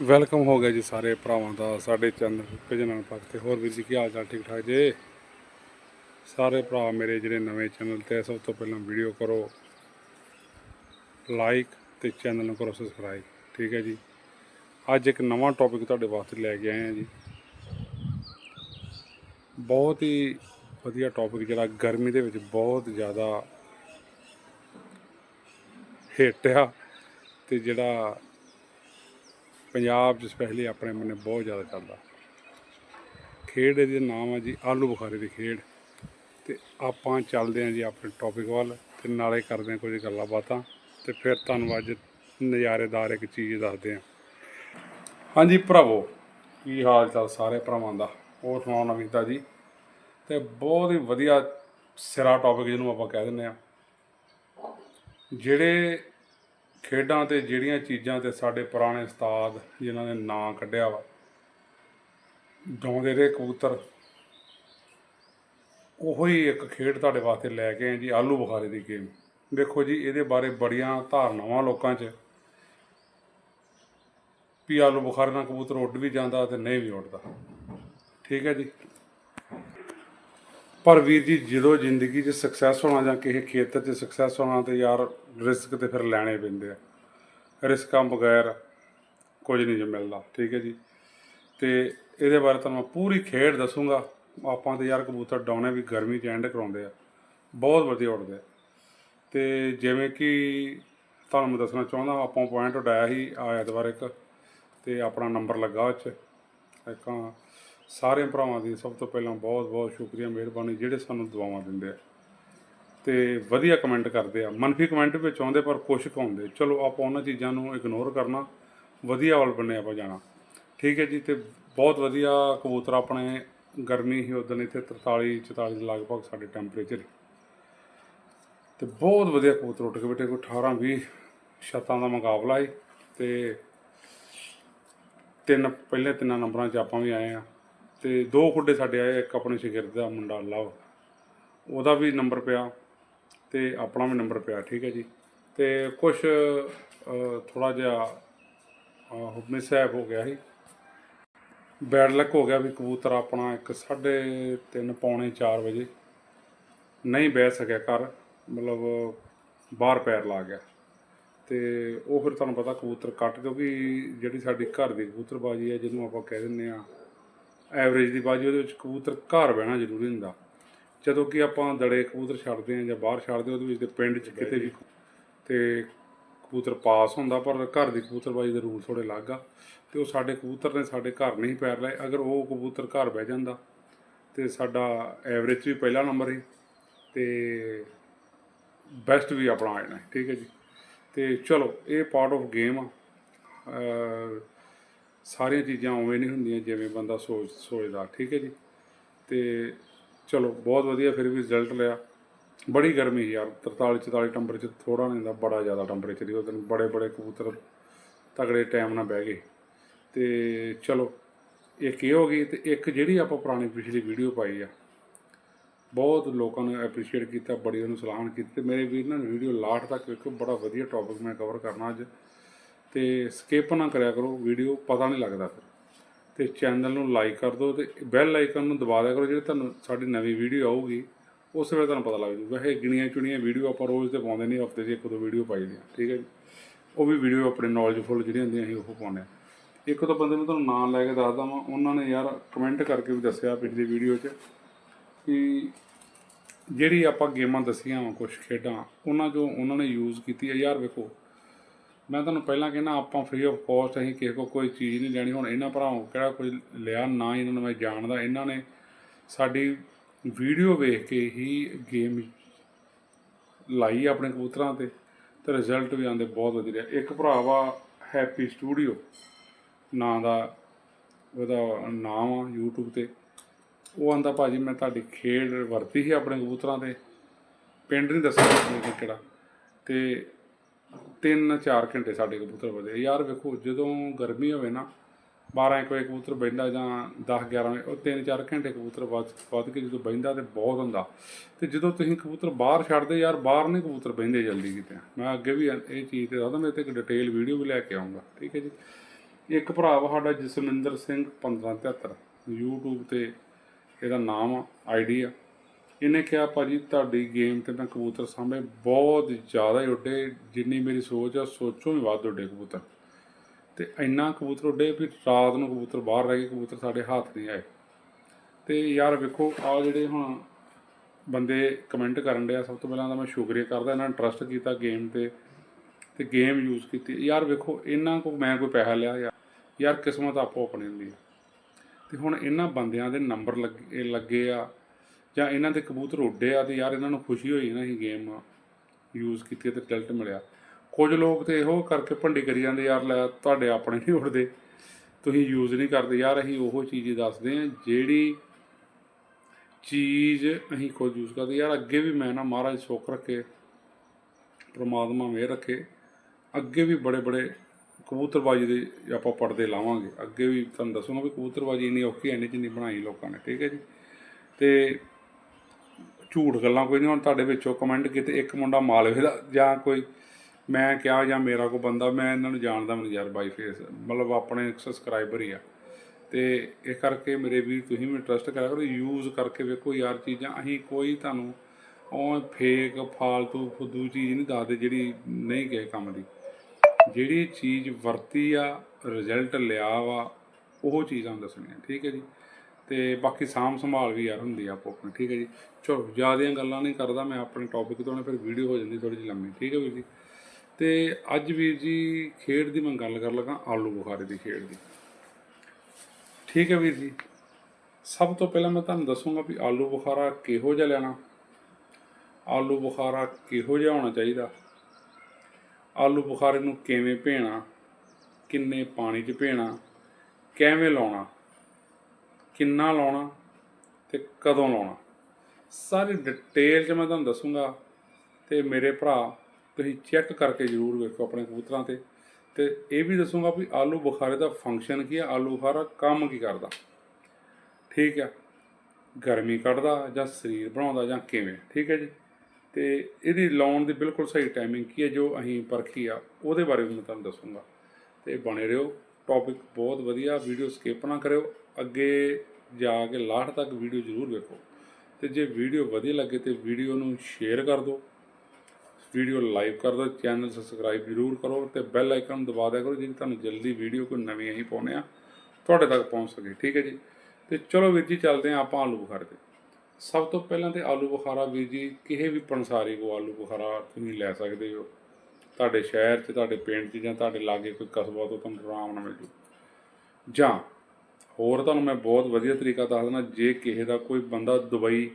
Welcome ਹੋ ਗਿਆ ਜੀ ਸਾਰੇ ਭਰਾਵਾਂ ਦਾ, ਸਾਡੇ ਚੈਨਲ ਭਜਨਨ ਪੱਖ ਤੇ। ਹੋਰ ਵੀਰ ਜੀ ਕੀ ਹਾਲ ਚਾਲ ਠੀਕ ਠਾਕ ਜੇ? ਸਾਰੇ ਭਰਾ ਮੇਰੇ ਜਿਹੜੇ ਨਵੇਂ ਚੈਨਲ ਤੇ ਸਭ ਤੋਂ ਪਹਿਲਾਂ ਵੀਡੀਓ ਕਰੋ, ਲਾਈਕ ਤੇ ਚੈਨਲ ਨੂੰ ਕਰੋ ਸਬਸਕ੍ਰਾਈਬ, ਠੀਕ ਹੈ ਜੀ? ਅੱਜ ਇੱਕ ਨਵਾਂ ਟੌਪਿਕ ਤੁਹਾਡੇ ਵਾਸਤੇ ਲੈ ਕੇ ਆਏ ਹਾਂ ਜੀ। ਬਹੁਤ ਹੀ ਵਧੀਆ ਟੌਪਿਕ ਜਿਹੜਾ ਗਰਮੀ ਦੇ ਵਿੱਚ ਬਹੁਤ ਜ਼ਿਆਦਾ ਹਿੱਟ ਆ ਤੇ ਜਿਹੜਾ ਪੰਜਾਬ 'ਚ ਸਪੈਸ਼ਲੀ ਆਪਣੇ ਮੰਨੇ ਬਹੁਤ ਜ਼ਿਆਦਾ ਚੱਲਦਾ। ਖੇਡ ਇਹਦੇ ਨਾਮ ਹੈ ਜੀ ਆਲੂ ਬੁਖਾਰੇ ਦੀ ਖੇਡ। ਤੇ ਆਪਾਂ ਚੱਲਦੇ ਹਾਂ ਜੀ ਆਪਣੇ ਟੌਪਿਕ ਵੱਲ ਤੇ ਨਾਲੇ ਕਰਦੇ ਹਾਂ ਕੁਝ ਗੱਲਾਂ ਬਾਤਾਂ। ਤੇ ਫਿਰ ਤੁਹਾਨੂੰ ਅੱਜ ਨਜ਼ਾਰੇਦਾਰ ਇੱਕ ਚੀਜ਼ ਦੱਸਦੇ ਹਾਂ। ਹਾਂਜੀ ਭਰਾਵੋ, ਕੀ ਹਾਲ ਚਾਲ ਸਾਰੇ ਭਰਾਵਾਂ ਦਾ? ਹੋਰ ਸੁਣਾਓ ਨਵੀਤਾ ਜੀ? ਤੇ ਬਹੁਤ ਹੀ ਵਧੀਆ ਸਿਰਾ ਟੌਪਿਕ ਜਿਹਨੂੰ ਆਪਾਂ ਕਹਿ ਦਿੰਦੇ ਆ ਜਿਹੜੇ ਖੇਡਾਂ ਤੇ ਜਿਹੜੀਆਂ ਚੀਜ਼ਾਂ ਤੇ ਸਾਡੇ ਪੁਰਾਣੇ ਉਸਤਾਦ ਜਿਨ੍ਹਾਂ ਨੇ ਨਾਂ ਕੱਢਿਆ ਵਾ ਗਾਉਂਦੇ ਰਹੇ ਕਬੂਤਰ, ਉਹੋ ਹੀ ਇੱਕ ਖੇਡ ਤੁਹਾਡੇ ਵਾਸਤੇ ਲੈ ਕੇ ਆਏ ਜੀ, ਆਲੂ ਬੁਖਾਰੇ ਦੀ ਗੇਮ। ਦੇਖੋ ਜੀ, ਇਹਦੇ ਬਾਰੇ ਬੜੀਆਂ ਧਾਰਨਾਵਾਂ ਲੋਕਾਂ 'ਚ ਵੀ ਆਲੂ ਬੁਖਾਰੇ ਨਾਲ ਕਬੂਤਰ ਉੱਡ ਵੀ ਜਾਂਦਾ ਤੇ ਨਹੀਂ ਵੀ ਉੱਡਦਾ। ਠੀਕ ਹੈ ਜੀ? ਪਰ ਵੀਰ ਜੀ, ਜਦੋਂ ਜ਼ਿੰਦਗੀ 'ਚ ਸਕਸੈਸ ਹੋਣਾ ਜਾਂ ਕਿਸੇ ਖੇਤਰ 'ਚ ਸਕਸੈਸ ਹੋਣਾ ਤੇ ਯਾਰ ਰਿਸਕ ਤੇ ਫਿਰ ਲੈਣੇ ਪੈਂਦੇ ਆ। ਰਿਸਕਾਂ ਬਗੈਰ ਕੁਝ ਨਹੀਂ ਜੋ ਮਿਲਦਾ, ਠੀਕ ਹੈ ਜੀ। ਤੇ ਇਹਦੇ ਬਾਰੇ ਤੁਹਾਨੂੰ ਮੈਂ ਪੂਰੀ ਖੇਡ ਦੱਸੂਗਾ। ਆਪਾਂ ਤੇ ਯਾਰ ਕਬੂਤਰ ਡਾਉਣੇ ਵੀ ਗਰਮੀ 'ਚ ਐਂਡ ਕਰਾਉਂਦੇ ਆ। ਬਹੁਤ ਵਧੀਆ ਉੱਡਦੇ ਆ। ਤੇ ਜਿਵੇਂ ਕਿ ਤੁਹਾਨੂੰ ਮੈਂ ਦੱਸਣਾ ਚਾਹੁੰਦਾ, ਆਪਾਂ ਪੁਆਇੰਟ ਉਡਾਇਆ ਸੀ ਆ ਐਤਵਾਰ ਇੱਕ, ਤੇ ਆਪਣਾ ਨੰਬਰ ਲੱਗਾ ਉਹ 'ਚ। ਇੱਕ ਸਾਰੇ ਭਰਾਵਾਂ ਦੀ ਸਭ ਤੋਂ ਪਹਿਲਾਂ ਬਹੁਤ ਬਹੁਤ ਸ਼ੁਕਰੀਆ ਮਿਹਰਬਾਨੀ ਜਿਹੜੇ ਸਾਨੂੰ ਦੁਆਵਾਂ ਦਿੰਦੇ ਆ। ਤੇ ਵਧੀਆ ਕਮੈਂਟ ਕਰਦੇ ਆ। ਮਨਫੀ ਕਮੈਂਟ ਵਿੱਚ ਆਉਂਦੇ ਪਰ ਕੁਛ ਕੁ ਆਉਂਦੇ ਚਲੋ, ਆਪਾਂ ਉਹਨਾਂ ਚੀਜ਼ਾਂ ਨੂੰ ਇਗਨੋਰ ਕਰਨਾ। ਵਧੀਆ ਵੱਲ ਬੰਨੇ ਆਪਾਂ ਜਾਣਾ। ਠੀਕ ਹੈ ਜੀ, ਤੇ ਬਹੁਤ ਵਧੀਆ ਕਬੂਤਰ ਆਪਣੇ ਗਰਮੀ ਹੀ ਉਦੋਂ ਇੱਥੇ 43 44 ਦੇ ਲਗਭਗ ਸਾਡੇ ਟੈਂਪਰੇਚਰ ਤੇ ਬਹੁਤ ਵਧੀਆ ਕਬੂਤਰ ਉੱਠ ਕੇ ਬੈਠੇ। ਕੋਈ 18 20 ਛੱਤਾਂ ਦਾ ਮੁਕਾਬਲਾ ਹੈ। ਤੇ ਤਿੰਨ, ਪਹਿਲੇ ਤਿੰਨਾਂ ਨੰਬਰਾਂ 'ਚ ਆਪਾਂ ਵੀ ਆਏ ਆ। ਤੇ ਦੋ ਖੁੱਡੇ ਸਾਡੇ ਆਏ, ਇੱਕ ਆਪਣੇ ਸ਼ਗਿਰਦ ਦਾ ਮੁੰਡਾ ਲਵ। ਉਹਦਾ ਵੀ ਨੰਬਰ ਪਿਆ ਤੇ ਆਪਣਾ ਵੀ ਨੰਬਰ ਪਿਆ, ਠੀਕ ਹੈ ਜੀ। ਤੇ ਕੁਝ ਥੋੜਾ ਜਿਹਾ ਮਿਸ ਹੈਪ ਹੋ ਗਿਆ ਸੀ। ਬੈਡ ਲੱਕ ਹੋ ਗਿਆ ਵੀ ਕਬੂਤਰ ਆਪਣਾ ਇੱਕ 3:30 ਪੌਣੇ 4 ਵਜੇ ਨਹੀਂ ਬਹਿ ਸਕਿਆ ਘਰ, ਮਤਲਬ ਬਾਹਰ ਪੈਰ ਲਾ ਗਿਆ। ਤੇ ਉਹ ਫਿਰ ਤੁਹਾਨੂੰ ਪਤਾ ਕਬੂਤਰ ਕੱਟ, ਕਿਉਂਕਿ ਜਿਹੜੀ ਸਾਡੀ ਘਰ ਦੀ ਕਬੂਤਰਬਾਜੀ ਹੈ, ਜਿਹਨੂੰ ਆਪਾਂ ਕਹਿ ਦਿੰਦੇ ਆ ਐਵਰੇਜ ਦੀ ਬਾਜੀ, ਉਹਦੇ ਵਿੱਚ ਕਬੂਤਰ ਘਰ ਬਹਿਣਾ ਜ਼ਰੂਰੀ ਹੁੰਦਾ। ਜਦੋਂ ਕਿ ਆਪਾਂ ਦੜੇ ਕਬੂਤਰ ਛੱਡਦੇ ਆ ਜਾਂ ਬਾਹਰ ਛੱਡਦੇ ਉਹਦੇ ਵਿੱਚ ਤੇ ਪਿੰਡ 'ਚ ਕਿਤੇ ਵੀ ਤੇ ਕਬੂਤਰ ਪਾਸ ਹੁੰਦਾ, ਪਰ ਘਰ ਦੀ ਕਬੂਤਰਬਾਜੀ ਦੇ ਰੂਲ ਥੋੜੇ ਅਲੱਗ ਆ। ਤੇ ਉਹ ਸਾਡੇ ਕਬੂਤਰ ਨੇ ਸਾਡੇ ਘਰ ਨਹੀਂ ਪੈਰ ਲਏ। ਅਗਰ ਉਹ ਕਬੂਤਰ ਘਰ ਬਹਿ ਜਾਂਦਾ, ਤੇ ਸਾਡਾ ਐਵਰੇਜ ਵੀ ਪਹਿਲਾ ਨੰਬਰ ਹੀ ਤੇ ਬੈਸਟ ਵੀ ਆਪਣਾ ਆ ਜਾਣਾ ਠੀਕ ਹੈ ਜੀ। ਤੇ ਚਲੋ, ਇਹ ਪਾਰਟ ਆਫ ਗੇਮ ਆ। ਸਾਰੀਆਂ ਚੀਜ਼ਾਂ ਉਵੇਂ ਨਹੀਂ ਹੁੰਦੀਆਂ ਜਿਵੇਂ ਬੰਦਾ ਸੋਚ ਸੋਚਦਾ, ਠੀਕ ਹੈ ਜੀ? ਤੇ ਚਲੋ, ਬਹੁਤ ਵਧੀਆ ਫਿਰ ਵੀ ਰਿਜ਼ਲਟ ਲਿਆ। ਬੜੀ ਗਰਮੀ ਸੀ ਯਾਰ 43 44 ਟੈਂਪਰੇਚਰ ਥੋੜਾ ਨਹੀਂ ਹੁੰਦਾ, ਬੜਾ ਜ਼ਿਆਦਾ ਟੈਂਪਰੇਚਰ ਸੀ ਉਹ ਦਿਨ, ਬੜੇ ਬੜੇ ਕਬੂਤਰ ਤਗੜੇ ਟਾਈਮ ਨਾਲ ਬਹਿ ਗਏ। ਤੇ ਚਲੋ, ਇੱਕ ਇਹ ਹੋ ਗਈ ਤੇ ਇੱਕ ਜਿਹੜੀ ਆਪਾਂ ਪੁਰਾਣੀ ਪਿਛਲੀ ਵੀਡੀਓ ਪਾਈ ਆ, ਬਹੁਤ ਲੋਕਾਂ ਨੇ ਐਪਰੀਸ਼ੀਏਟ ਕੀਤਾ ਬੜੀ ਉਹਨੂੰ ਸਲਾਹਣ ਕੀਤੀ ਤੇ ਮੇਰੇ ਵੀਰ ਨਾਲ ਵੀਡੀਓ ਲਾਸਟ ਤੱਕ ਵੇਖੋ, ਬੜਾ ਵਧੀਆ ਟੌਪਿਕ ਮੈਂ ਕਵਰ ਕਰਨਾ ਅੱਜ। ਤੇ ਸਕਿਪ ਨਾ ਕਰਿਆ ਕਰੋ ਵੀਡੀਓ ਪਤਾ ਨਹੀਂ ਲੱਗਦਾ ਫਿਰ। ਤੇ ਚੈਨਲ ਨੂੰ ਲਾਈਕ ਕਰ ਦਿਓ ਤੇ ਬੈਲ ਆਈਕਨ ਨੂੰ ਦਬਾ ਦਿਆ ਕਰੋ, ਜਿਹੜੇ ਤੁਹਾਨੂੰ ਸਾਡੀ ਨਵੀਂ ਵੀਡੀਓ ਆਊਗੀ, ਉਸ ਵੇਲੇ ਤੁਹਾਨੂੰ ਪਤਾ ਲੱਗ ਜੂ। ਵੈਸੇ ਗਿਣੀਆਂ ਚੁਣੀਆਂ ਵੀਡੀਓ ਆਪਾਂ ਰੋਜ਼ ਤੇ ਪਾਉਂਦੇ ਨਹੀਂ, ਹਫ਼ਤੇ 'ਚ ਇੱਕ ਦੋ ਵੀਡੀਓ ਪਾਈ ਦੀਆਂ, ਠੀਕ ਹੈ ਜੀ। ਉਹ ਵੀ ਵੀਡੀਓ ਆਪਣੇ ਨੌਲੇਜਫੁਲ ਜਿਹੜੀਆਂ ਹੁੰਦੀਆਂ ਅਸੀਂ ਉਹ ਪਾਉਂਦੇ ਹਾਂ। ਇੱਕ ਦੋ ਬੰਦੇ ਨੂੰ ਤੁਹਾਨੂੰ ਨਾਂ ਲੈ ਕੇ ਦੱਸਦਾ ਵਾਂ, ਉਹਨਾਂ ਨੇ ਯਾਰ ਕਮੈਂਟ ਕਰਕੇ ਵੀ ਦੱਸਿਆ ਪਿਛਲੀ ਵੀਡੀਓ 'ਚ ਕਿ ਜਿਹੜੀ ਆਪਾਂ ਗੇਮਾਂ ਦੱਸੀਆਂ ਵਾ ਕੁਝ ਖੇਡਾਂ, ਉਹਨਾਂ 'ਚੋਂ ਉਹਨਾਂ ਨੇ ਯੂਜ਼ ਕੀਤੀ ਹੈ। ਯਾਰ ਵੇਖੋ ਮੈਂ ਤੁਹਾਨੂੰ ਪਹਿਲਾਂ ਕਹਿੰਦਾ ਆਪਾਂ ਫ੍ਰੀ ਆਫ ਕੋਸਟ ਅਸੀਂ ਕਿਸੇ ਕੋ ਕੋਈ ਚੀਜ਼ ਨਹੀਂ ਲੈਣੀ। ਹੁਣ ਇਹਨਾਂ ਭਰਾਵਾਂ ਕੋਲ ਕਿਹੜਾ ਕੋਈ ਲਿਆ ਨਾ ਹੀ ਇਹਨਾਂ ਨੂੰ ਮੈਂ ਜਾਣਦਾ। ਇਹਨਾਂ ਨੇ ਸਾਡੀ ਵੀਡੀਓ ਵੇਖ ਕੇ ਹੀ ਗੇਮ ਲਾਈ ਆਪਣੇ ਕਬੂਤਰਾਂ ਤੇ ਤੇ ਰਿਜ਼ਲਟ ਵੀ ਆਉਂਦੇ ਬਹੁਤ ਵਧੀਆ ਰਿਹਾ। ਇੱਕ ਭਰਾ ਵਾ ਹੈਪੀ ਸਟੂਡੀਓ ਨਾਂ ਦਾ, ਉਹਦਾ ਨਾਮ ਆ YouTube ਤੇ। ਉਹ ਆਂਦਾ, ਭਾਜੀ ਮੈਂ ਤੁਹਾਡੀ ਖੇਡ ਵਰਤੀ ਸੀ ਆਪਣੇ ਕਬੂਤਰਾਂ ਤੇ। ਪਿੰਡ ਨਹੀਂ ਦੱਸਿਆ ਕਿਹੜਾ। ਤੇ ਤਿੰਨ ਚਾਰ ਘੰਟੇ ਸਾਡੇ ਕਬੂਤਰ ਵਧੇ ਯਾਰ ਵੇਖੋ, ਜਦੋਂ ਗਰਮੀ ਹੋਵੇ ਨਾ 12 ਇੱਕ ਵਜੇ ਕਬੂਤਰ ਬਹਿੰਦਾ ਜਾਂ 10 11 ਵਜੇ, ਉਹ ਤਿੰਨ ਚਾਰ ਘੰਟੇ ਕਬੂਤਰ ਵੱਧ ਵੱਧ ਕੇ ਜਦੋਂ ਬਹਿੰਦਾ ਤੇ ਬਹੁਤ ਹੁੰਦਾ। ਤੇ ਜਦੋਂ ਤੁਸੀਂ ਕਬੂਤਰ ਬਾਹਰ ਛੱਡਦੇ ਯਾਰ, ਬਾਹਰ ਨਹੀਂ ਕਬੂਤਰ ਬਹਿੰਦੇ ਜਲਦੀ ਕਿਤੇ। ਮੈਂ ਅੱਗੇ ਵੀ ਇਹ ਚੀਜ਼ ਤੇ ਦੱਸਦਾ, ਮੈਂ ਤੇ ਇੱਕ ਡਿਟੇਲ ਵੀਡੀਓ ਵੀ ਲੈ ਕੇ ਆਉਂਗਾ ਠੀਕ ਹੈ ਜੀ? ਇੱਕ ਭਰਾ ਵਾ ਸਾਡਾ ਜਸਮਿੰਦਰ ਸਿੰਘ 1573 YouTube ਤੇ ਇਹਦਾ ਨਾਮ ਆ ਆਈਡੀ ਆ। ਇਹਨੇ ਕਿਹਾ, ਭਾਜੀ, ਤੁਹਾਡੀ ਗੇਮ ਤੇ ਮੈਂ ਕਬੂਤਰ ਸਾਹਮਣੇ ਬਹੁਤ ਜ਼ਿਆਦਾ ਹੀ ਉੱਡੇ। ਜਿੰਨੀ ਮੇਰੀ ਸੋਚ ਆ, ਸੋਚੋਂ ਵੀ ਵੱਧ ਉੱਡੇ ਕਬੂਤਰ। ਤੇ ਇੰਨਾ ਕਬੂਤਰ ਉੱਡੇ ਵੀ ਰਾਤ ਨੂੰ ਕਬੂਤਰ ਬਾਹਰ ਰਹਿ ਗਏ, ਕਬੂਤਰ ਸਾਡੇ ਹੱਥ ਨਹੀਂ ਆਏ। ਤੇ ਯਾਰ ਵੇਖੋ ਆ ਜਿਹੜੇ ਹੁਣ ਬੰਦੇ ਕਮੈਂਟ ਕਰਨ ਡਿਆ ਸਭ ਤੋਂ ਪਹਿਲਾਂ ਤਾਂ ਮੈਂ ਸ਼ੁਕਰੀਆ ਕਰਦਾ ਇਹਨਾਂ ਨੇ ਟਰਸਟ ਕੀਤਾ ਗੇਮ ਤੇ ਤੇ ਗੇਮ ਯੂਜ਼ ਕੀਤੀ। ਯਾਰ ਵੇਖੋ ਇਹਨਾਂ ਕੋ ਮੈਂ ਕੋਈ ਪੈਸਾ ਲਿਆ, ਯਾਰ ਯਾਰ ਕਿਸਮਤ ਆਪੋ ਆਪਣੀ ਹੁੰਦੀ ਹੈ ਤੇ ਹੁਣ ਇਹਨਾਂ ਬੰਦਿਆਂ ਦੇ ਨੰਬਰ ਲੱਗੇ ਲੱਗੇ ਆ ਜਾਂ ਇਹਨਾਂ ਦੇ ਕਬੂਤਰ ਉੱਡੇ ਆ ਤੇ ਯਾਰ ਇਹਨਾਂ ਨੂੰ ਖੁਸ਼ੀ ਹੋਈ ਨਾ ਇਹ ਗੇਮ ਯੂਜ਼ ਕੀਤੀ ਤੇ ਰਿਜ਼ਲਟ ਮਿਲਿਆ। ਕੁਝ ਲੋਕ ਤੇ ਇਹੋ ਕਰਕੇ ਭੰਡੀ ਕਰੀ ਜਾਂਦੇ, ਯਾਰ ਲੈ, ਤੁਹਾਡੇ ਆਪਣੇ ਨਹੀਂ ਉੱਡਦੇ। ਤੁਸੀਂ ਯੂਜ਼ ਨਹੀਂ ਕਰਦੇ। ਯਾਰ ਅਸੀਂ ਉਹੋ ਚੀਜ਼ ਹੀ ਦੱਸਦੇ ਆ ਜਿਹੜੀ ਚੀਜ਼ ਅਸੀਂ ਖੁਦ ਯੂਜ਼ ਕਰਦੇ। ਯਾਰ ਅੱਗੇ ਵੀ ਮੈਂ ਨਾ ਮਹਾਰਾਜ ਸੁੱਖ ਰੱਖੇ, ਪ੍ਰਮਾਤਮਾ ਮਿਹਰ ਰੱਖੇ। ਅੱਗੇ ਵੀ ਬੜੇ ਬੜੇ ਕਬੂਤਰਬਾਜੀ ਦੇ ਆਪਾਂ ਪਰਦੇ ਲਾਵਾਂਗੇ। ਅੱਗੇ ਵੀ ਤੁਹਾਨੂੰ ਦੱਸੂਗਾ ਵੀ ਕਬੂਤਰਬਾਜੀ ਇੰਨੀ ਔਖੀ ਐ ਨਹੀਂ ਜਿੰਨੀ ਬਣਾਈ ਲੋਕਾਂ ਨੇ। ਠੀਕ ਹੈ ਜੀ? ਤੇ ਝੂਠ ਗੱਲਾਂ ਕੋਈ ਨਹੀਂ, ਹੁਣ ਤੁਹਾਡੇ ਵਿੱਚੋਂ ਕਮੈਂਟ ਕੀਤੇ, ਇੱਕ ਮੁੰਡਾ ਮਾਲਵੇ ਦਾ ਜਾਂ ਕੋਈ, ਮੈਂ ਕਿਹਾ ਜਾਂ ਮੇਰਾ ਕੋਈ ਬੰਦਾ, ਮੈਂ ਇਹਨਾਂ ਨੂੰ ਜਾਣਦਾ ਮੈਨੂੰ ਯਾਰ ਬਾਈ ਫੇਸ ਮਤਲਬ ਆਪਣੇ ਸਬਸਕ੍ਰਾਈਬਰ ਹੀ ਆ। ਤੇ ਇਹ ਕਰਕੇ ਮੇਰੇ ਵੀਰ ਤੁਸੀਂ ਵੀ ਟਰਸਟ ਕਰਿਆ ਕਰੋ ਯੂਜ਼ ਕਰਕੇ ਵੇਖੋ ਯਾਰ ਚੀਜ਼ਾਂ, ਅਸੀਂ ਕੋਈ ਤੁਹਾਨੂੰ ਉਹ ਫੇਕ ਫਾਲਤੂ, ਫੁੱਦੂ ਚੀਜ਼ ਨਹੀਂ ਦੱਸਦੇ ਜਿਹੜੀ ਨਹੀਂ ਕਿਸੇ ਕੰਮ ਦੀ। ਜਿਹੜੀ ਚੀਜ਼ ਵਰਤੀ ਆ ਰਿਜ਼ਲਟ ਲਿਆ ਵਾ, ਉਹ ਚੀਜ਼ਾਂ ਦੱਸਣੀਆਂ, ਠੀਕ ਹੈ ਜੀ? ਤੇ ਬਾਕੀ ਸਾਂਭ ਸੰਭਾਲ ਵੀ ਯਾਰ ਹੁੰਦੀ ਆ ਆਪੋ ਆਪਣੀ ਠੀਕ ਹੈ ਜੀ। ਚਲੋ, ਜ਼ਿਆਦੀਆਂ ਗੱਲਾਂ ਨਹੀਂ ਕਰਦਾ ਮੈਂ ਆਪਣੇ ਟੌਪਿਕ ਤੋਂ ਨਾ ਫਿਰ ਵੀਡੀਓ ਹੋ ਜਾਂਦੀ ਥੋੜੀ ਜਿਹੀ ਲੰਮੀ, ਠੀਕ ਹੈ ਵੀਰ ਜੀ। ਤੇ ਅੱਜ ਵੀਰ ਜੀ ਖੇਡ ਦੀ ਮੈਂ ਗੱਲ ਕਰ ਲਗਾ, ਆਲੂ ਬੁਖਾਰੇ ਦੀ ਖੇਡ ਦੀ। ਠੀਕ ਹੈ ਵੀਰ ਜੀ। ਸਭ ਤੋਂ ਪਹਿਲਾਂ ਮੈਂ ਤੁਹਾਨੂੰ ਦੱਸੂਗਾ ਵੀ ਆਲੂ ਬੁਖਾਰਾ ਕਿਹੋ ਜਿਹਾ ਲੈਣਾ। ਆਲੂ ਬੁਖਾਰਾ ਕਿਹੋ ਜਿਹਾ ਹੋਣਾ ਚਾਹੀਦਾ। ਆਲੂ ਬੁਖਾਰੇ ਨੂੰ ਕਿਵੇਂ ਭੇਣਾ, ਕਿੰਨੇ ਪਾਣੀ 'ਚ ਭੇਣਾ, ਕਿਵੇਂ ਲਾਉਣਾ। ਕਿੰਨਾ ਲਾਉਣਾ ਤੇ ਕਦੋਂ ਲਾਉਣਾ। ਸਾਰੀ ਡਿਟੇਲ 'ਚ ਮੈਂ ਤੁਹਾਨੂੰ ਦੱਸੂਗਾ ਤੇ ਮੇਰੇ ਭਰਾ ਤੁਸੀਂ ਚੈੱਕ ਕਰਕੇ ਜ਼ਰੂਰ ਵੇਖੋ ਆਪਣੇ ਕਬੂਤਰਾਂ ਤੇ। ਤੇ ਇਹ ਵੀ ਦੱਸੂਗਾ ਵੀ ਆਲੂ ਬੁਖਾਰੇ ਦਾ ਫੰਕਸ਼ਨ ਕੀ ਹੈ ਆਲੂ ਬੁਖਾਰਾ ਕੰਮ ਕੀ ਕਰਦਾ। ਠੀਕ ਹੈ ਗਰਮੀ ਕੱਢਦਾ ਜਾਂ ਸਰੀਰ ਬਣਾਉਂਦਾ ਜਾਂ ਕਿਵੇਂ, ਠੀਕ ਹੈ ਜੀ? ਤੇ ਇਹਦੀ ਲਾਉਣ ਦੀ ਬਿਲਕੁਲ ਸਹੀ ਟਾਈਮਿੰਗ ਕੀ ਹੈ ਜੋ ਅਸੀਂ ਪਰਖੀ ਆ, ਉਹਦੇ ਬਾਰੇ ਵੀ ਮੈਂ ਤੁਹਾਨੂੰ ਦੱਸੂਗਾ। ਤੇ ਬਣੇ ਰਹੋ ਟੌਪਿਕ ਬਹੁਤ ਵਧੀਆ ਵੀਡੀਓ ਸਕਿਪ ਨਾ ਕਰਿਓ। ਅੱਗੇ ਜਾ ਕੇ ਲਾਸਟ ਤੱਕ ਵੀਡੀਓ ਜ਼ਰੂਰ ਵੇਖੋ। ਤੇ ਜੇ ਵੀਡੀਓ ਵਧੀਆ ਲੱਗੇ ਤੇ ਵੀਡੀਓ ਨੂੰ ਸ਼ੇਅਰ ਕਰ ਦਿਓ। ਵੀਡੀਓ ਲਾਈਕ ਕਰ ਦਿਓ ਚੈਨਲ ਸਬਸਕ੍ਰਾਈਬ ਜ਼ਰੂਰ ਕਰੋ ਤੇ ਬੈਲ ਆਈਕਨ ਦਬਾ ਦਿਆ ਕਰੋ ਜਿਹਦੇ ਤੁਹਾਨੂੰ ਜਲਦੀ ਵੀਡੀਓ ਕੋਈ ਨਵੀਂ ਅਸੀਂ ਪਾਉਂਦੇ ਆ ਤੁਹਾਡੇ ਤੱਕ ਪਹੁੰਚ ਸਕੇ। ਠੀਕ ਹੈ ਜੀ? ਤੇ ਚਲੋ ਵੀਰ ਜੀ, ਚੱਲਦੇ ਹਾਂ ਆਪਾਂ ਆਲੂ ਬੁਖਾਰੇ ਤੇ। ਸਭ ਤੋਂ ਪਹਿਲਾਂ ਤੇ ਆਲੂ ਬੁਖਾਰਾ ਵੀਰ ਜੀ, ਕਿਸੇ ਵੀ ਪੰਸਾਰੀ ਕੋ ਆਲੂ ਬੁਖਾਰਾ ਤੁਸੀਂ ਲੈ ਸਕਦੇ ਹੋ। ਤੁਹਾਡੇ ਸ਼ਹਿਰ 'ਚ ਤੁਹਾਡੇ ਪਿੰਡ 'ਚ ਜਾਂ ਤੁਹਾਡੇ ਲਾਗੇ ਕੋਈ ਕਸਬਾ ਤੋਂ ਤੁਹਾਨੂੰ ਆਰਾਮ ਨਾਲ ਮਿਲ ਜੂ। ਜਾਂ ਹੋਰ ਤੁਹਾਨੂੰ ਮੈਂ ਬਹੁਤ ਵਧੀਆ ਤਰੀਕਾ ਦੱਸ ਦਿੰਦਾ, ਜੇ ਕਿਸੇ ਦਾ ਕੋਈ ਬੰਦਾ ਦੁਬਈ